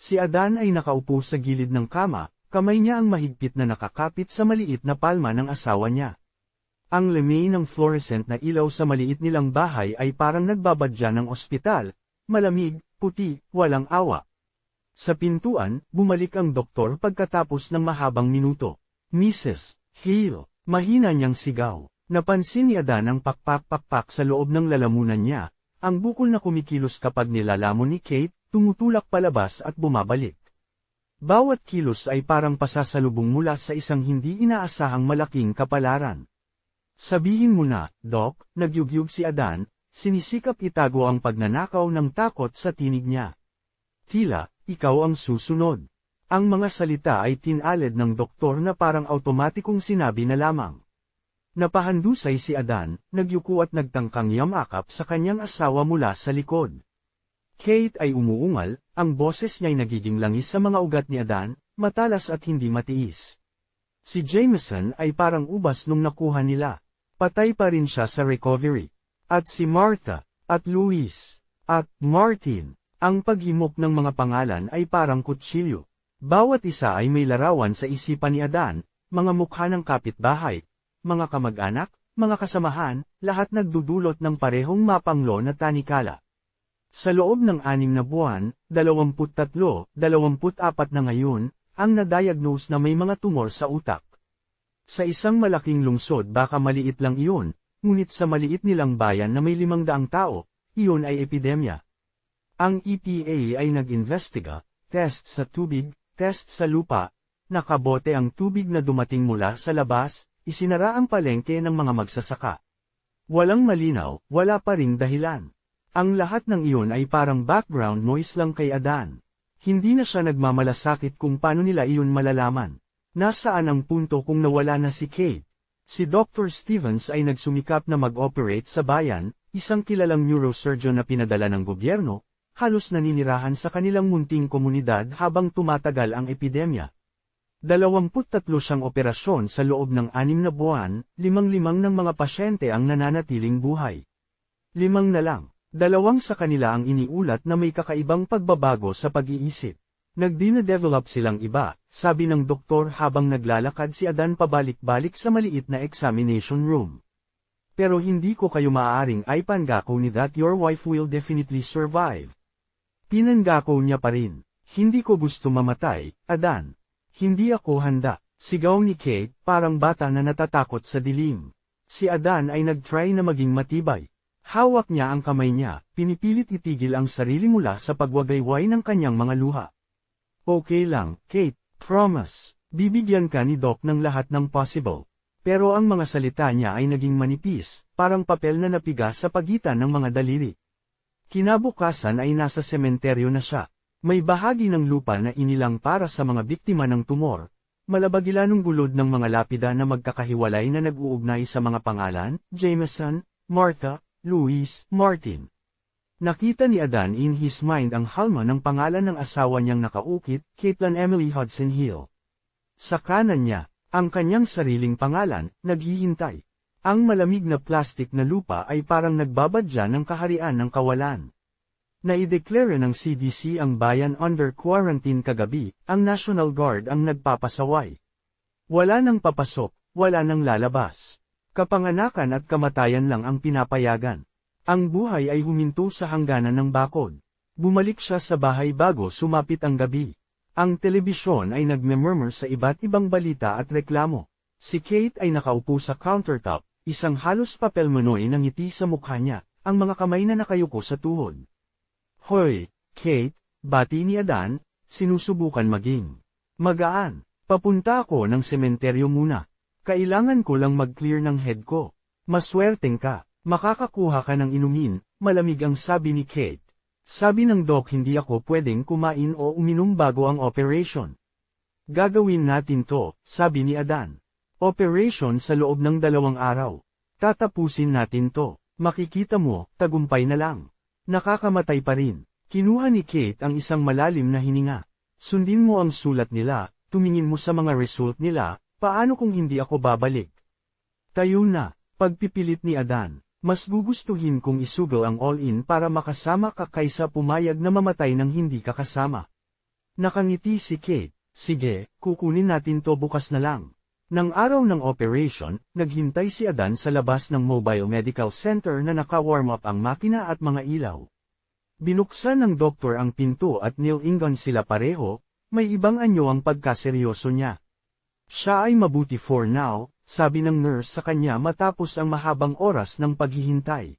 Si Adan ay nakaupo sa gilid ng kama, kamay niya ang mahigpit na nakakapit sa maliit na palma ng asawa niya. Ang lemay ng fluorescent na ilaw sa maliit nilang bahay ay parang nagbabadya ng ospital, malamig, puti, walang awa. Sa pintuan, bumalik ang doktor pagkatapos ng mahabang minuto. Mrs. Hale, mahina niyang sigaw. Napansin ni Adan ang pakpak-pakpak sa loob ng lalamunan niya, ang bukol na kumikilos kapag nilalamon ni Kate, tumutulak palabas at bumabalik. Bawat kilos ay parang pasasalubong mula sa isang hindi inaasahang malaking kapalaran. Sabihin mo na, Doc, nagyugyug si Adan, sinisikap itago ang pagnanakaw ng takot sa tinig niya. Tila, ikaw ang susunod. Ang mga salita ay tinaled ng doktor na parang automatikong sinabi na lamang. Napahandusay si Adan, nagyuko at nagtangkang yamakap sa kanyang asawa mula sa likod. Kate ay umuungal, ang boses niya'y nagiging langis sa mga ugat ni Adan, matalas at hindi matiis. Si Jameson ay parang ubas nung nakuha nila. Patay pa rin siya sa recovery. At si Martha, at Luis, at Martin, ang paghimok ng mga pangalan ay parang kutsilyo. Bawat isa ay may larawan sa isipan ni Adan, mga mukha ng kapitbahay, mga kamag-anak, mga kasamahan, lahat nagdudulot ng parehong mapanglo na tanikala. Sa loob ng anim na buwan, 23, 24 na ngayon, ang na-diagnose na may mga tumor sa utak. Sa isang malaking lungsod baka maliit lang iyon, ngunit sa maliit nilang bayan na may limang daang tao, iyon ay epidemya. Ang EPA ay nag-investiga, test sa tubig, test sa lupa, nakabote ang tubig na dumating mula sa labas, isinara ang palengke ng mga magsasaka. Walang malinaw, wala pa ring dahilan. Ang lahat ng iyon ay parang background noise lang kay Adan. Hindi na siya nagmamalasakit kung paano nila iyon malalaman. Nasaan ang punto kung nawala na si Kate? Si Dr. Stevens ay nagsumikap na mag-operate sa bayan, isang kilalang neurosurgeon na pinadala ng gobyerno, halos naninirahan sa kanilang munting komunidad habang tumatagal ang epidemya. 23 siyang operasyon sa loob ng anim na buwan, limang-limang ng mga pasyente ang nananatiling buhay. Limang na lang. Dalawang sa kanila ang iniulat na may kakaibang pagbabago sa pag-iisip. Nagdina-develop silang iba, sabi ng doktor habang naglalakad si Adan pabalik-balik sa maliit na examination room. Pero hindi ko kayo maaaring ay pangako ni that your wife will definitely survive. Pinangako niya pa rin. Hindi ko gusto mamatay, Adan. Hindi ako handa. Sigaw ni Kate, parang bata na natatakot sa dilim. Si Adan ay nag-try na maging matibay, Hawak niya ang kamay niya, pinipilit itigil ang sarili mula sa pagwagayway ng kanyang mga luha. Okay lang, Kate, promise. Bibigyan ka ni Doc ng lahat ng possible. Pero ang mga salita niya ay naging manipis, parang papel na napiga sa pagitan ng mga daliri. Kinabukasan ay nasa sementeryo na siya. May bahagi ng lupa na inilang para sa mga biktima ng tumor. Malabagilanong gulod ng mga lapida na magkakahiwalay na nag-uugnay sa mga pangalan, Jameson, Martha, Luis Martin. Nakita ni Adan in his mind ang halma ng pangalan ng asawa niyang nakaukit, Caitlin Emily Hudson Hill. Sa kanan niya, ang kanyang sariling pangalan, naghihintay. Ang malamig na plastik na lupa ay parang nagbabadya ng kaharian ng kawalan. Naideklara ng CDC ang bayan under quarantine kagabi, ang National Guard ang nagpapasaway. Wala nang papasok, wala nang lalabas. Kapanganakan at kamatayan lang ang pinapayagan. Ang buhay ay huminto sa hangganan ng bakod. Bumalik siya sa bahay bago sumapit ang gabi. Ang telebisyon ay nagme-murmur sa iba't ibang balita at reklamo. Si Kate ay nakaupo sa countertop, isang halos papel manoy ng ngiti sa mukha niya, ang mga kamay na nakayuko sa tuhod. Hoy, Kate, bati ni Adan, sinusubukan maging magaan. Papunta ako ng sementeryo muna. Kailangan ko lang mag-clear ng head ko. Maswerteng ka, makakakuha ka ng inumin, malamig ang sabi ni Kate. Sabi ng doc hindi ako pwedeng kumain o uminom bago ang operation. Gagawin natin to, sabi ni Adan. Operation sa loob ng dalawang araw. Tatapusin natin to. Makikita mo, tagumpay na lang. Nakakamatay pa rin. Kinuha ni Kate ang isang malalim na hininga. Sundin mo ang sulat nila, tumingin mo sa mga result nila, Paano kung hindi ako babalik? Tayo na, pagpipilit ni Adan. Mas gugustuhin kong isugal ang all-in para makasama ka kaysa pumayag na mamatay ng hindi ka kasama. Nakangiti si Kate, sige, kukunin natin to bukas na lang. Nang araw ng operation, naghintay si Adan sa labas ng Mobile Medical Center na naka-warm up ang makina at mga ilaw. Binuksan ng doktor ang pinto at nilingon sila pareho, may ibang anyo ang pagkaseryoso niya. Siya ay mabuti for now, sabi ng nurse sa kanya matapos ang mahabang oras ng paghihintay.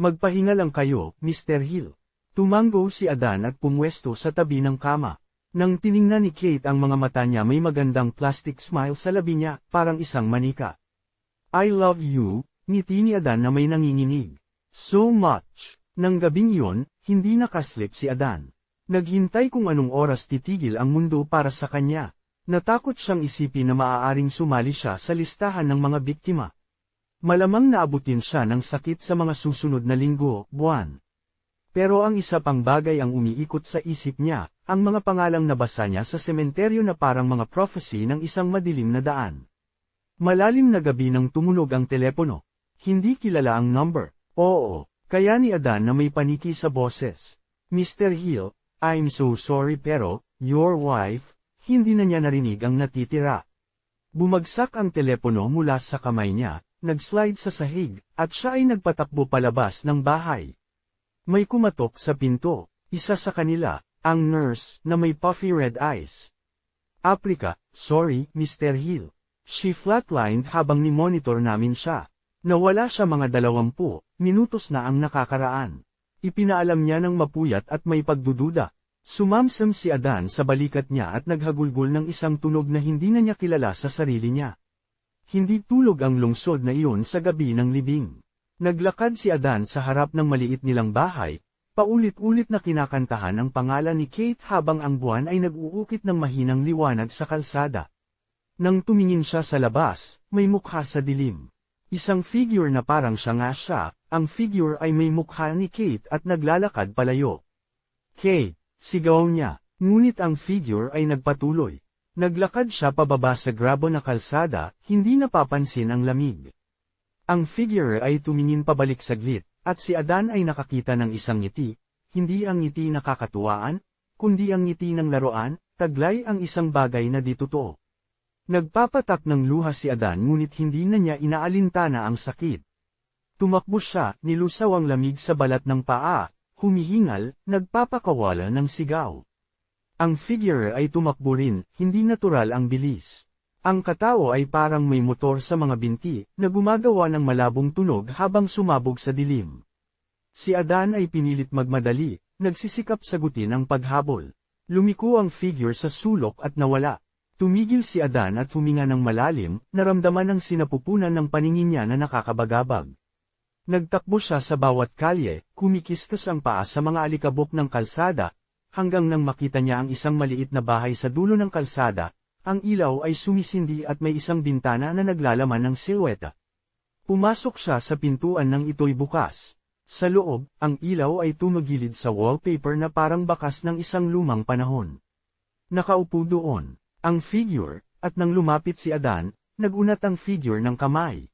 Magpahinga lang kayo, Mr. Hill. Tumango si Adan at pumwesto sa tabi ng kama. Nang tiningnan ni Kate ang mga mata niya may magandang plastic smile sa labi niya, parang isang manika. I love you, ngiti ni Adan na may nanginginig. So much. Nang gabing yun, hindi nakaslip si Adan. Naghintay kung anong oras titigil ang mundo para sa kanya. Natakot siyang isipin na maaaring sumali siya sa listahan ng mga biktima. Malamang naabutin siya ng sakit sa mga susunod na linggo, buwan. Pero ang isa pang bagay ang umiikot sa isip niya, ang mga pangalang nabasa niya sa sementeryo na parang mga prophecy ng isang madilim na daan. Malalim na gabi nang tumunog ang telepono. Hindi kilala ang number. Oo, kaya ni Adan na may paniki sa boses. Mr. Hill, I'm so sorry pero, your wife, hindi na niya narinig ang natitira. Bumagsak ang telepono mula sa kamay niya, nagslide sa sahig, at siya ay nagpatakbo palabas ng bahay. May kumatok sa pinto, isa sa kanila, ang nurse, na may puffy red eyes. Aprika, sorry, Mr. Hill. She flatlined habang ni-monitor namin siya. Nawala siya mga dalawampu, minutos na ang nakakaraan. Ipinaalam niya ng mapuyat at may pagdududa. Sumamsam si Adan sa balikat niya at naghagulgol ng isang tunog na hindi na niya kilala sa sarili niya. Hindi tulog ang lungsod na iyon sa gabi ng libing. Naglakad si Adan sa harap ng maliit nilang bahay, paulit-ulit na kinakantahan ang pangalan ni Kate habang ang buwan ay nag-uukit ng mahinang liwanag sa kalsada. Nang tumingin siya sa labas, may mukha sa dilim. Isang figure na parang siya nga siya, ang figure ay may mukha ni Kate at naglalakad palayo. Kate, sigaw niya, ngunit ang figure ay nagpatuloy. Naglakad siya pababa sa grabo na kalsada, hindi napapansin ang lamig. Ang figure ay tumingin pabalik saglit, at si Adan ay nakakita ng isang ngiti, hindi ang ngiti na kakatuwaan, kundi ang ngiti ng laruan, taglay ang isang bagay na di totoo. Nagpapatak ng luha si Adan ngunit hindi na niya inaalintana ang sakit. Tumakbo siya, nilusaw ang lamig sa balat ng paa, humihingal, nagpapakawala ng sigaw. Ang figure ay tumakbo rin, hindi natural ang bilis. Ang katao ay parang may motor sa mga binti, na gumagawa ng malabong tunog habang sumabog sa dilim. Si Adan ay pinilit magmadali, nagsisikap sagutin ang paghabol. Lumiko ang figure sa sulok at nawala. Tumigil si Adan at huminga ng malalim, naramdaman ng sinapupunan ng paningin niya na nakakabagabag. Nagtakbo siya sa bawat kalye, kumikistas ang paa sa mga alikabok ng kalsada, hanggang nang makita niya ang isang maliit na bahay sa dulo ng kalsada, ang ilaw ay sumisindi at may isang bintana na naglalaman ng silweta. Pumasok siya sa pintuan ng ito'y bukas. Sa loob, ang ilaw ay tumagilid sa wallpaper na parang bakas ng isang lumang panahon. Nakaupo doon, ang figure, at nang lumapit si Adan, nagunat ang figure ng kamay.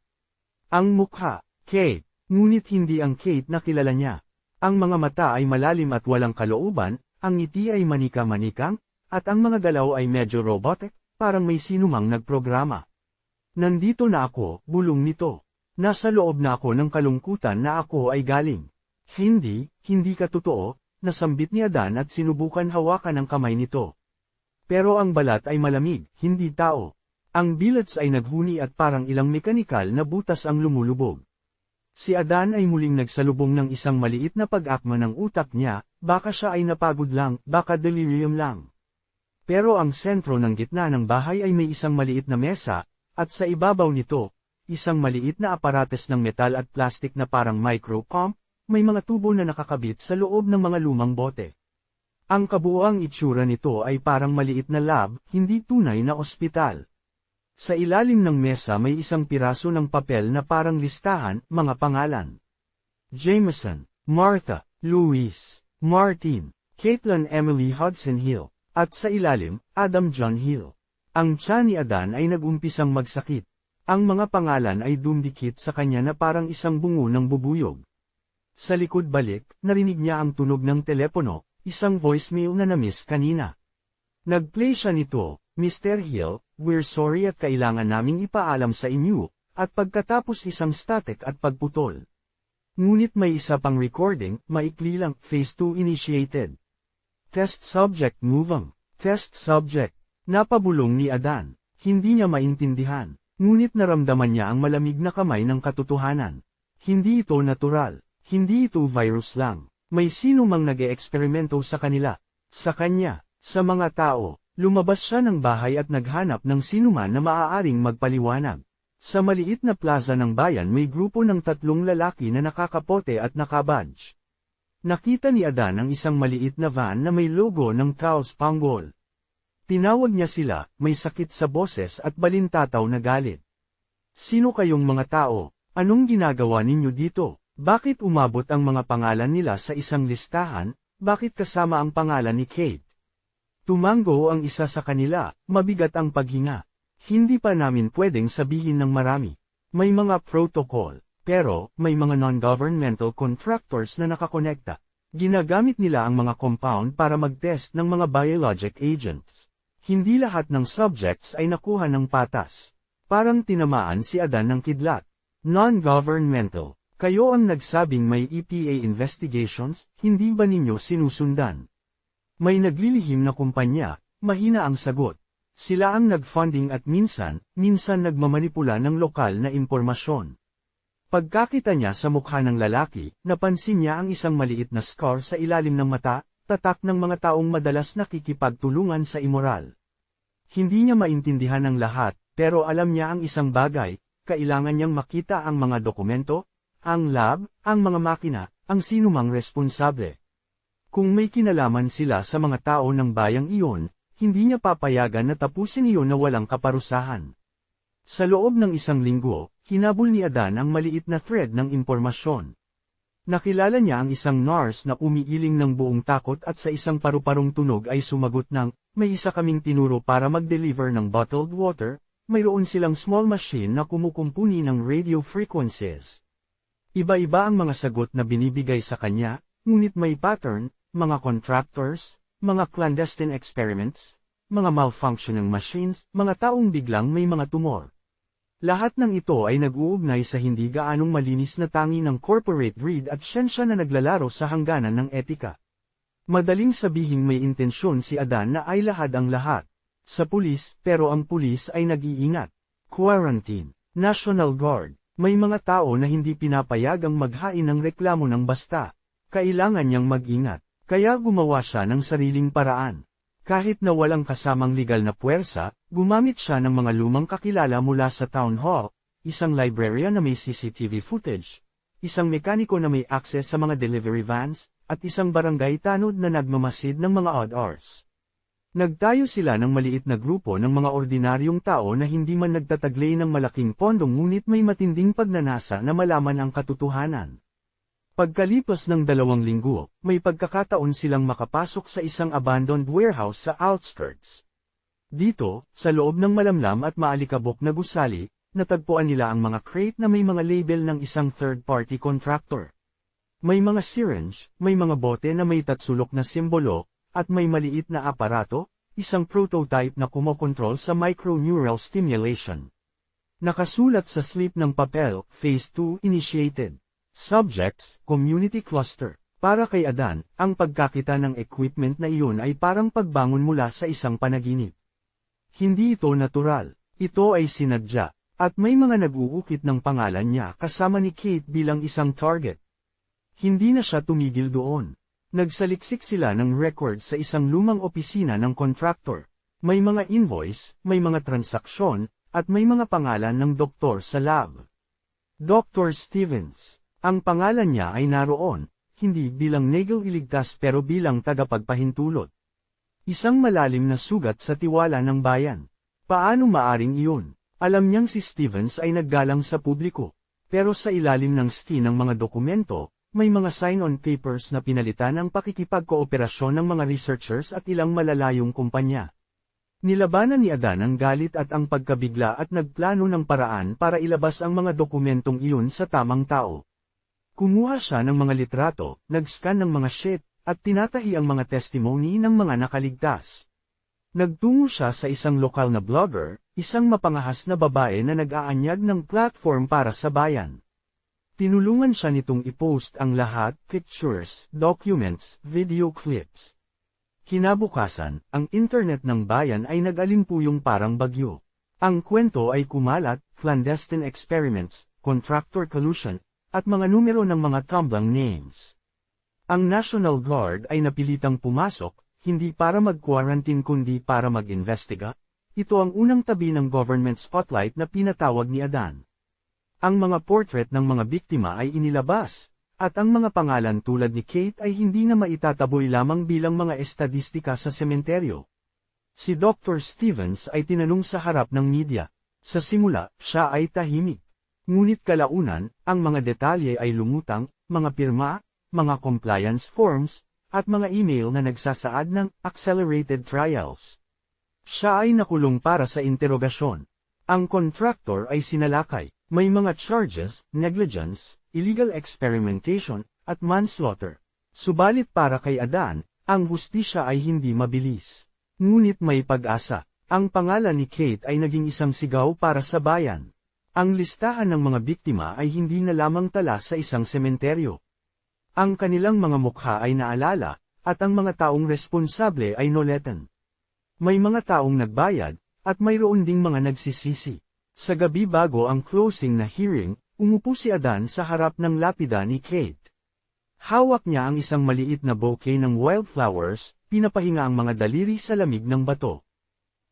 Ang mukha, Kate, ngunit hindi ang Kate na kilala niya. Ang mga mata ay malalim at walang kalooban, ang ngiti ay manika-manikang, at ang mga galaw ay medyo robotic, parang may sinumang nagprograma. Nandito na ako, bulong nito. Nasa loob na ako ng kalungkutan na ako ay galing. Hindi, hindi ka totoo, nasambit ni Adan at sinubukan hawakan ang kamay nito. Pero ang balat ay malamig, hindi tao. Ang billets ay naghuni at parang ilang mekanikal na butas ang lumulubog. Si Adan ay muling nagsalubong ng isang maliit na pag-akma ng utak niya, baka siya ay napagod lang, baka delirium lang. Pero ang sentro ng gitna ng bahay ay may isang maliit na mesa, at sa ibabaw nito, isang maliit na aparates ng metal at plastik na parang micro pump, may mga tubo na nakakabit sa loob ng mga lumang bote. Ang kabuoang itsura nito ay parang maliit na lab, hindi tunay na ospital. Sa ilalim ng mesa may isang piraso ng papel na parang listahan, mga pangalan. Jameson, Martha, Louise, Martin, Caitlin Emily Hudson Hill, at sa ilalim, Adam John Hill. Ang tiyan ni Adan ay nagumpisang magsakit. Ang mga pangalan ay dumdikit sa kanya na parang isang bungo ng bubuyog. Sa likod balik, narinig niya ang tunog ng telepono, isang voicemail na namiss kanina. Nag-play siya nito, Mr. Hill, we're sorry at kailangan naming ipaalam sa inyo, at pagkatapos isang static at pagputol. Ngunit may isa pang recording, maikli lang, phase 2 initiated. Test subject moving. Test subject. Napabulong ni Adan. Hindi niya maintindihan. Ngunit naramdaman niya ang malamig na kamay ng katotohanan. Hindi ito natural. Hindi ito virus lang. May sino mang nag-eeksperimento sa kanila. Sa kanya. Sa mga tao, lumabas siya ng bahay at naghanap ng sinuman na maaaring magpaliwanag. Sa maliit na plaza ng bayan may grupo ng tatlong lalaki na nakakapote at nakabadge. Nakita ni Adan ang isang maliit na van na may logo ng Taos Panggol. Tinawag niya sila, may sakit sa boses at balintataw na galit. Sino kayong mga tao? Anong ginagawa ninyo dito? Bakit umabot ang mga pangalan nila sa isang listahan? Bakit kasama ang pangalan ni Kate? Tumango ang isa sa kanila, mabigat ang paghinga. Hindi pa namin pwedeng sabihin ng marami. May mga protocol, pero may mga non-governmental contractors na nakakonekta. Ginagamit nila ang mga compound para mag-test ng mga biologic agents. Hindi lahat ng subjects ay nakuha ng patas. Parang tinamaan si Adan ng kidlat. Non-governmental. Kayo ang nagsabing may EPA investigations, hindi ba ninyo sinusundan? May naglilihim na kumpanya, mahina ang sagot. Sila ang nag-funding at minsan, minsan nagmamanipula ng lokal na impormasyon. Pagkakita niya sa mukha ng lalaki, napansin niya ang isang maliit na scar sa ilalim ng mata, tatak ng mga taong madalas nakikipagtulungan sa immoral. Hindi niya maintindihan ang lahat, pero alam niya ang isang bagay, kailangan niyang makita ang mga dokumento, ang lab, ang mga makina, ang sinumang responsable. Kung may kinalaman sila sa mga tao ng bayang iyon, hindi niya papayagan na tapusin iyon na walang kaparusahan. Sa loob ng isang linggo, hinabol ni Adan ang maliit na thread ng impormasyon. Nakilala niya ang isang nurse na umiiling ng buong takot at sa isang paru-parong tunog ay sumagot ng, may isa kaming tinuro para mag-deliver ng bottled water, mayroon silang small machine na kumukumpuni ng radio frequencies. Iba-iba ang mga sagot na binibigay sa kanya, ngunit may pattern, mga contractors, mga clandestine experiments, mga malfunctioning machines, mga taong biglang may mga tumor. Lahat ng ito ay nag-uugnay sa hindi gaanong malinis na tangi ng corporate greed at siyensya na naglalaro sa hangganan ng etika. Madaling sabihing may intensyon si Adan na ay lahad ang lahat. Sa pulis, pero ang pulis ay nag-iingat. Quarantine. National Guard. May mga tao na hindi pinapayagang maghain ng reklamo ng basta. Kailangan niyang mag-ingat. Kaya gumawa siya ng sariling paraan. Kahit na walang kasamang legal na puwersa, gumamit siya ng mga lumang kakilala mula sa town hall, isang librarian na may CCTV footage, isang mekaniko na may access sa mga delivery vans, at isang barangay tanod na nagmamasid ng mga odd hours. Nagtayo sila ng maliit na grupo ng mga ordinaryong tao na hindi man nagtataglay ng malaking pondong ngunit may matinding pagnanasa na malaman ang katotohanan. Pagkalipas ng dalawang linggo, may pagkakataon silang makapasok sa isang abandoned warehouse sa outskirts. Dito, sa loob ng malamlam at maalikabok na gusali, natagpuan nila ang mga crate na may mga label ng isang third-party contractor. May mga syringe, may mga bote na may tatsulok na simbolo, at may maliit na aparato, isang prototype na kumokontrol sa microneural stimulation. Nakasulat sa slip ng papel, Phase 2 initiated. Subjects, Community Cluster. Para kay Adan, ang pagkakita ng equipment na iyon ay parang pagbangon mula sa isang panaginip. Hindi ito natural. Ito ay sinadya. At may mga nag-uukit ng pangalan niya kasama ni Kate bilang isang target. Hindi na siya tumigil doon. Nagsaliksik sila ng record sa isang lumang opisina ng contractor. May mga invoice, may mga transaksyon, at may mga pangalan ng doktor sa lab. Dr. Stevens ang pangalan niya ay naroon, hindi bilang Nagel iligtas pero bilang tagapagpahintulot. Isang malalim na sugat sa tiwala ng bayan. Paano maaring iyon? Alam niyang si Stevens ay naggalang sa publiko. Pero sa ilalim ng ski ng mga dokumento, may mga sign-on papers na pinalitan ang pakikipagkooperasyon ng mga researchers at ilang malalayong kumpanya. Nilabanan ni Adan ang galit at ang pagkabigla at nagplano ng paraan para ilabas ang mga dokumentong iyon sa tamang tao. Kumuha siya ng mga litrato, nag-scan ng mga sheet, at tinatahi ang mga testimony ng mga nakaligtas. Nagtungo siya sa isang lokal na blogger, isang mapangahas na babae na nag-aanyag ng platform para sa bayan. Tinulungan siya nitong i-post ang lahat, pictures, documents, video clips. Kinabukasan, ang internet ng bayan ay nag-alimpuyong parang bagyo. Ang kwento ay kumalat, clandestine experiments, contractor collusion, at mga numero ng mga tumblang names. Ang National Guard ay napilitang pumasok, hindi para mag-quarantine kundi para mag-investiga. Ito ang unang tabi ng government spotlight na pinatawag ni Adan. Ang mga portrait ng mga biktima ay inilabas, at ang mga pangalan tulad ni Kate ay hindi na maitataboy lamang bilang mga estadistika sa sementeryo. Si Dr. Stevens ay tinanong sa harap ng media. Sa simula, siya ay tahimik. Ngunit kalaunan, ang mga detalye ay lumutang, mga pirma, mga compliance forms, at mga email na nagsasaad ng accelerated trials. Siya ay nakulong para sa interogasyon. Ang contractor ay sinalakay. May mga charges, negligence, illegal experimentation, at manslaughter. Subalit para kay Adan, ang hustisya ay hindi mabilis. Ngunit may pag-asa. Ang pangalan ni Kate ay naging isang sigaw para sa bayan. Ang listahan ng mga biktima ay hindi na lamang tala sa isang sementeryo. Ang kanilang mga mukha ay naalala, at ang mga taong responsable ay noletan. May mga taong nagbayad, at mayroon ding mga nagsisisi. Sa gabi bago ang closing na hearing, umupo si Adan sa harap ng lapida ni Kate. Hawak niya ang isang maliit na bouquet ng wildflowers, pinapahinga ang mga daliri sa lamig ng bato.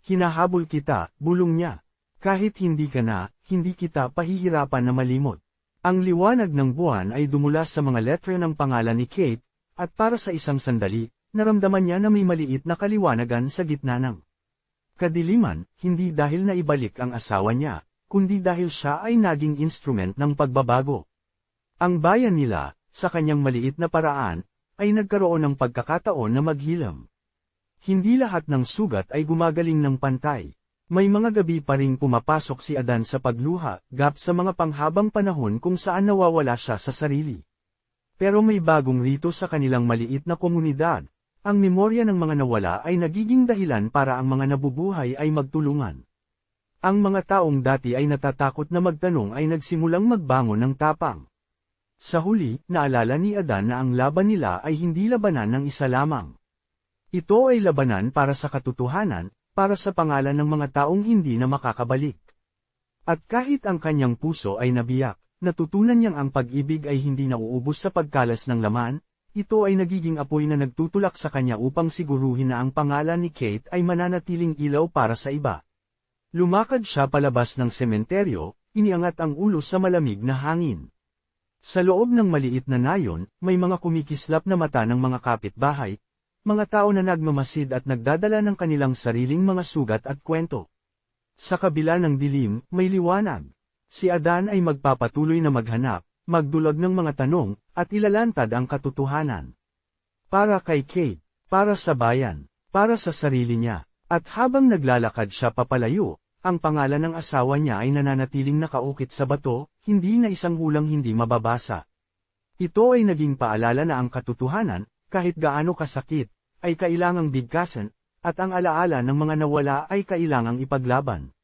Hinahabol kita, bulong niya. Kahit hindi ka na, hindi kita pahihirapan na malimot. Ang liwanag ng buwan ay dumulas sa mga letra ng pangalan ni Kate, at para sa isang sandali, naramdaman niya na may maliit na kaliwanagan sa gitna ng Kadiliman, hindi dahil na ibalik ang asawa niya, kundi dahil siya ay naging instrument ng pagbabago. Ang bayan nila, sa kanyang maliit na paraan, ay nagkaroon ng pagkakataon na maghilam. Hindi lahat ng sugat ay gumagaling ng pantay. May mga gabi pa ring pumapasok si Adan sa pagluha, gap sa mga panghabang panahon kung saan nawawala siya sa sarili. Pero may bagong rito sa kanilang maliit na komunidad, ang memorya ng mga nawala ay nagiging dahilan para ang mga nabubuhay ay magtulungan. Ang mga taong dati ay natatakot na magtanong ay nagsimulang magbangon ng tapang. Sa huli, naalala ni Adan na ang laban nila ay hindi labanan ng isa lamang. Ito ay labanan para sa katotohanan, para sa pangalan ng mga taong hindi na makakabalik. At kahit ang kanyang puso ay nabiyak, natutunan niyang ang pag-ibig ay hindi nauubos sa pagkalas ng laman, ito ay nagiging apoy na nagtutulak sa kanya upang siguruhin na ang pangalan ni Kate ay mananatiling ilaw para sa iba. Lumakad siya palabas ng sementeryo, iniangat ang ulo sa malamig na hangin. Sa loob ng maliit na nayon, may mga kumikislap na mata ng mga kapitbahay, mga tao na nagmamasid at nagdadala ng kanilang sariling mga sugat at kwento. Sa kabila ng dilim, may liwanag. Si Adan ay magpapatuloy na maghanap, magdulog ng mga tanong, at ilalantad ang katotohanan. Para kay Kate, para sa bayan, para sa sarili niya, at habang naglalakad siya papalayo, ang pangalan ng asawa niya ay nananatiling nakaukit sa bato, hindi na isang hulang hindi mababasa. Ito ay naging paalala na ang katotohanan, kahit gaano kasakit, ay kailangang bigkasan, at ang alaala ng mga nawala ay kailangang ipaglaban.